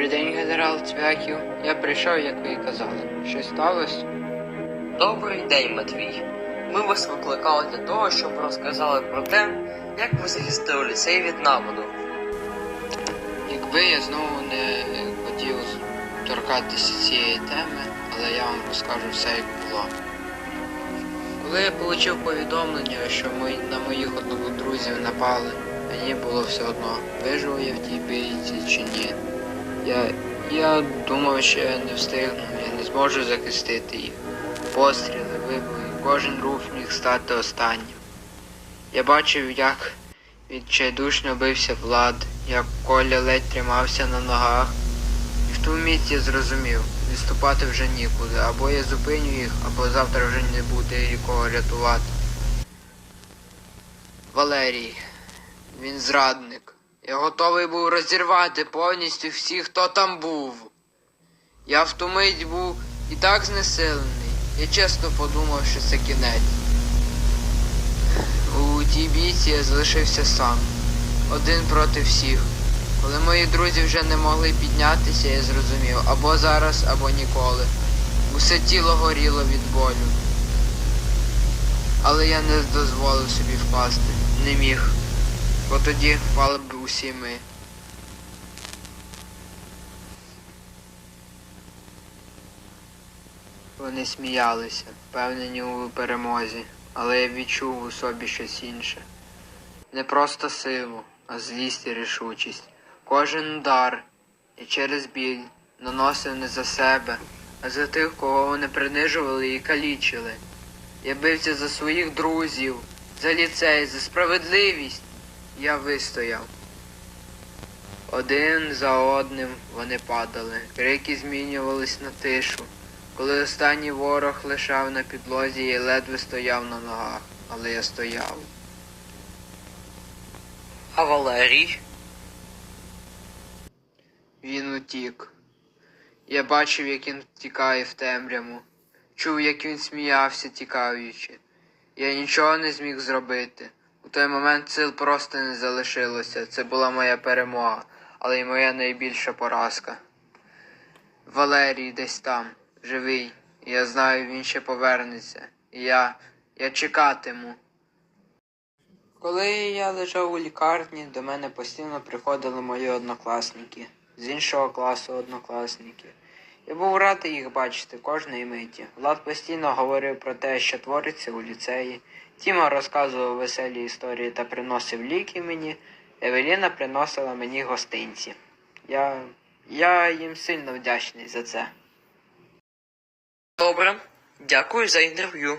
Михайло Цвяхів. Я прийшов, як ви і казали. Щось сталося? Добрий день, Матвій. Ми вас викликали для того, щоб розказали про те, як ви захистили ліцей від нападу. Якби я знову не хотів торкатися цієї теми, але я вам розкажу все, як було. Коли я отримав повідомлення, що мої, на моїх однодрузів напали, мені було все одно, виживу я в тій бійці чи ні. Я, я думав, що я не встигну, я не зможу захистити їх. Постріли, вибухи, кожен рух міг стати останнім. Я бачив, як відчайдушно бився Влад, як Коля ледь тримався на ногах. І в ту мить я зрозумів, відступати вже нікуди. Або я зупиню їх, або завтра вже не буде нікого рятувати. Валерій, він зрадник. Я готовий був розірвати повністю всіх, хто там був. Я в ту мить був і так знесилений. Я чесно подумав, що це кінець. У тій бійці я залишився сам, один проти всіх. Коли мої друзі вже не могли піднятися, я зрозумів або зараз, або ніколи. Усе тіло горіло від болю. Але я не дозволив собі впасти, не міг, бо тоді впали б усі ми. Вони сміялися, впевнені у перемозі, але я відчув у собі щось інше. Не просто силу, а злість і рішучість. Кожен удар і через біль наносив не за себе, а за тих, кого вони принижували і калічили. Я бився за своїх друзів, за ліцей, за справедливість. Я вистояв. Один за одним вони падали, крики змінювались на тишу. Коли останній ворог лишав на підлозі, я ледве стояв на ногах, але я стояв. А Валерій? Він утік. Я бачив, як він втікає в темряву. Чув, як він сміявся, тікаючи. Я нічого не зміг зробити. Той момент сил просто не залишилося. Це була моя перемога, але й моя найбільша поразка. Валерій десь там, живий. Я знаю, він ще повернеться. І я. я чекатиму. Коли я лежав у лікарні, до мене постійно приходили мої однокласники, з іншого класу однокласники. Я був радий їх бачити кожної миті. Влад постійно говорив про те, що твориться у ліцеї. Тіма розказував веселі історії та приносив ліки мені. Евеліна приносила мені гостинці. Я. я їм сильно вдячний за це. Добре. Дякую за інтерв'ю.